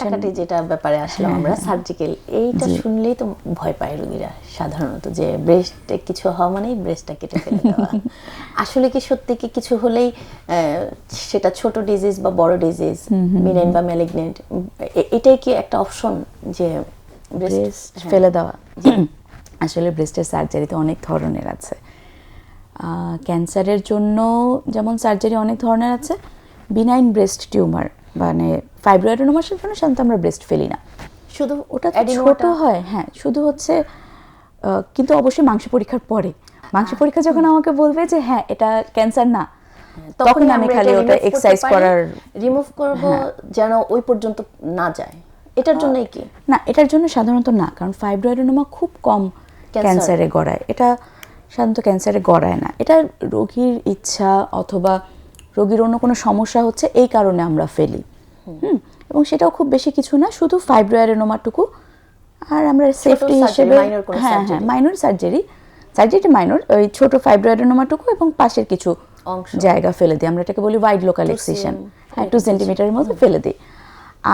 কাটাকাটি যেটা ব্যাপারে আসলাম আমরা সার্জিক্যাল এইটা শুনলেই তো ভয় পায় রোগীরা সাধারণত যে ব্রেস্টে কিছু হওয়া মানেই ব্রেস্টটা কেটে ফেলে দেওয়া। আসলে কি সত্যি কি কিছু হলেই সেটা ছোট ডিজিজ বা বড় ডিজিজ মিনেন বা ম্যালিগনেন্ট এটাই কি একটা অপশন যে ব্রেস্ট ব্রেস্ট ফেলে দেওয়া। আসলে ব্রেস্টের সার্জারিতে অনেক ধরনের আছে। ক্যান্সারের জন্য যেমন সার্জারি অনেক ধরনের আছে বিনাইন ব্রেস্ট টিউমার মানে ফাইব্রয়েডোনোমাসের জন্য সাধারণত আমরা ব্রেস্ট ফেলি না। শুধু ওটা ছোট হয় হ্যাঁ শুধু হচ্ছে কিন্তু অবশ্যই মাংস পরীক্ষার পরে। মাংস পরীক্ষা যখন আমাকে বলবে যে হ্যাঁ এটা ক্যান্সার না তখন আমি খালি ওটা এক্সারসাইজ করার রিমুভ করব যেন ওই পর্যন্ত না যায়। এটার জন্যই কি? না এটার জন্য সাধারণত না কারণ ফাইব্রয়েডোনোমা খুব কম ক্যান্সারে গড়ায়। এটা সাধারণত ক্যান্সারে গড়ায় না। এটা রোগীর ইচ্ছা অথবা রোগীর অন্য কোনো সমস্যা হচ্ছে এই কারণে আমরা ফেলি। হুম। এবং সেটাও খুব বেশি কিছু না শুধু ফাইব্রয়েডোনোমাটুকু আর আমরা সেফটি হিসেবে হ্যাঁ হ্যাঁ মাইনর সার্জারি সার্জারিটা মাইনর ওই ছোট ফাইব্রয়েডোনোমাটুকু এবং পাশের কিছু জায়গা ফেলে দিই। আমরা এটাকে বলি ওয়াইড লোকাল এক্সিশন হ্যাঁ টু সেন্টিমিটারের মতো ফেলে দিই।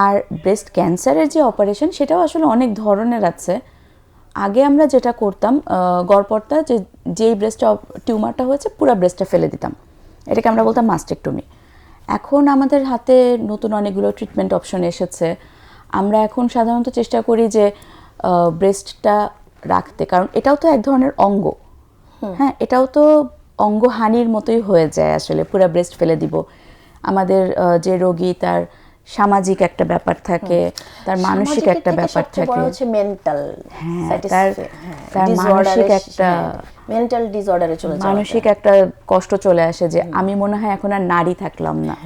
আর ব্রেস্ট ক্যান্সারের যে অপারেশন সেটাও আসলে অনেক ধরনের আছে। আগে আমরা যেটা করতাম গড়পড়তা যে যেই ব্রেস্টে টিউমারটা হয়েছে পুরো ব্রেস্টটা ফেলে দিতাম। এটাকে আমরা বলতাম মাস্টেকটমি এখন আমাদের হাতে নতুন অনেকগুলো ট্রিটমেন্ট অপশন এসেছে। আমরা এখন সাধারণত চেষ্টা করি যে ব্রেস্টটা রাখতে কারণ এটাও তো এক ধরনের অঙ্গ। হ্যাঁ এটাও তো অঙ্গহানির মতোই হয়ে যায় আসলে পুরো ব্রেস্ট ফেলে দিব। আমাদের যে রোগী তার সামাজিক একটা ব্যাপার থাকে তার মানসিক একটা ব্যাপার থাকে। হচ্ছে মেন্টাল হ্যাঁ, তার- তার মানসিক একটা- মেন্টাল ডিসঅর্ডারে চলে মানসিক একটা কষ্ট চলে আসে যে আমি মনে হয় এখন আর নারী থাকলাম না।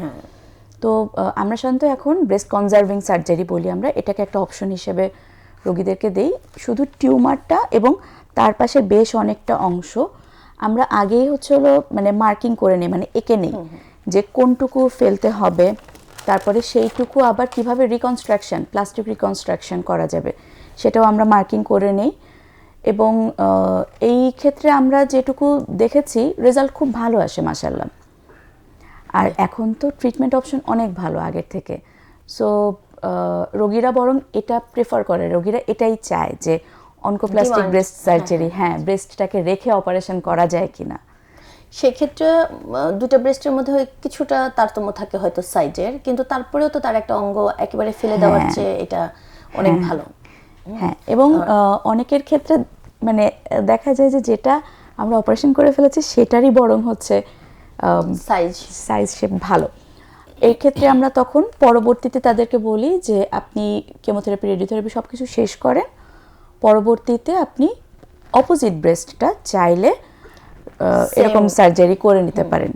তো আমরা সাধারণত এখন ব্রেস্ট কনজার্ভিং সার্জারি বলি আমরা এটাকে একটা অপশন হিসেবে রোগীদেরকে দেই। শুধু টিউমারটা এবং তার পাশে বেশ অনেকটা অংশ আমরা আগেই হচ্ছে হলো মানে মার্কিং করে নিই মানে এঁকে নেই যে কোনটুকু ফেলতে হবে। তারপরে সেইটুকু আবার কীভাবে রিকনস্ট্রাকশন প্লাস্টিক রিকনস্ট্রাকশন করা যাবে সেটাও আমরা মার্কিং করে নেই। এবং এই ক্ষেত্রে আমরা যেটুকু দেখেছি রেজাল্ট খুব ভালো আসে মাসাল্লাহ আর এখন তো ট্রিটমেন্ট অপশন অনেক ভালো আগের থেকে। সো রোগীরা বরং এটা প্রেফার করে রোগীরা এটাই চায় যে অনকোপ্লাস্টিক ব্রেস্ট সার্জারি হ্যাঁ ব্রেস্টটাকে রেখে অপারেশন করা যায় কিনা। সেক্ষেত্রে দুটো ব্রেস্টের মধ্যে হয় কিছুটা তারতম্য থাকে হয়তো সাইজের কিন্তু তারপরেও তো তার একটা অঙ্গ একেবারে ফেলে দেওয়ার হ্যাঁ। চেয়ে এটা অনেক ভালো। হ্যাঁ। এবং অনেকের ক্ষেত্রে মানে দেখা যায় যে যেটা আমরা অপারেশন করে ফেলেছি সেটারই বরং হচ্ছে সাইজ সাইজ শেপ ভালো। এই ক্ষেত্রে আমরা তখন পরবর্তীতে তাদেরকে বলি যে আপনি কেমোথেরাপি রেডিওথেরাপি সব কিছু শেষ করেন পরবর্তীতে আপনি অপোজিট ব্রেস্টটা চাইলে এরকম সার্জারি করে নিতে পারেন।